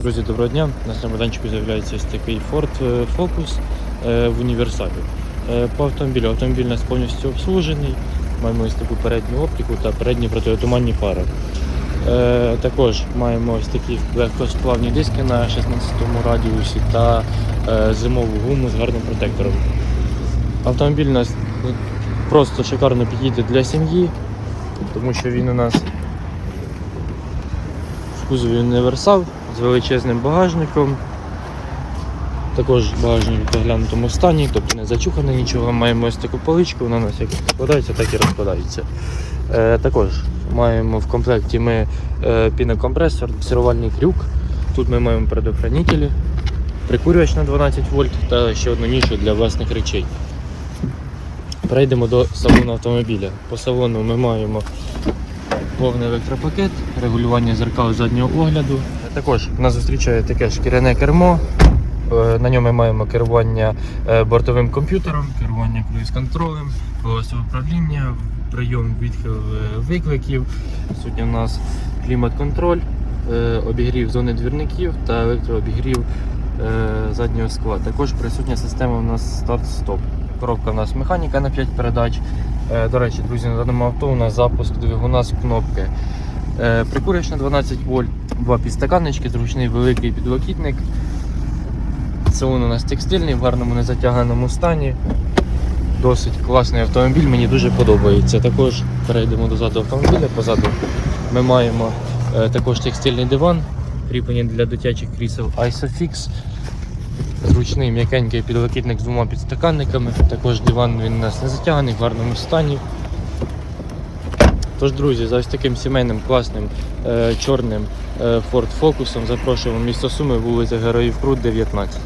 Друзі, доброго дня. На майданчику з'являється ось такий Ford е, Focus е, в універсалі. Е, По автомобілю автомобіль у нас повністю обслужений. Маємо ось таку передню оптику та передні протитуманні фари. Е, Також маємо ось такі легкосплавні диски на 16 радіусі та зимову гуму з гарним протектором. Автомобіль у нас просто шикарно підійде для сім'ї, тому що він у нас в кузові універсал з величезним багажником. Також багажник в доглянутому стані, тобто не зачухане нічого. Маємо ось таку поличку, вона у нас як складається, так і розкладається. Е, також маємо в комплекті ми е, пінокомпресор, сирувальний крюк. Тут ми маємо предохранителі, прикурювач на 12 вольт та ще одну нішу для власних речей. Перейдемо до салону автомобіля. По салону ми маємо повний електропакет, регулювання зеркал заднього огляду. Також нас зустрічає таке шкіряне кермо. Е, На ньому ми маємо керування е, бортовим комп'ютером, керування круїз-контролем, голосове управління, прийом відхил е, викликів. Сьогодні у нас клімат-контроль, обігрів зони двірників та електрообігрів заднього скла. Також присутня система у нас старт-стоп. Коробка у нас механіка на 5 передач. Е, До речі, друзі, на даному авто у нас запуск двигуна з кнопки. Е, Прикурювач на 12 вольт, два підстаканнички, зручний великий підлокітник. Салон у нас текстильний, в гарному незатяганому стані. Досить класний автомобіль, мені дуже подобається. Також перейдемо до заду автомобіля. Позаду ми маємо е, також текстильний диван, кріплення для дитячих крісел Isofix. Зручний м'якенький підлокітник з двома підстаканниками. Також диван він у нас не затяганий, в гарному стані. Тож, друзі, за ось таким сімейним класним е, чорним е, Ford Focus запрошуємо місто Суми, вулиця Героїв Крут, 19.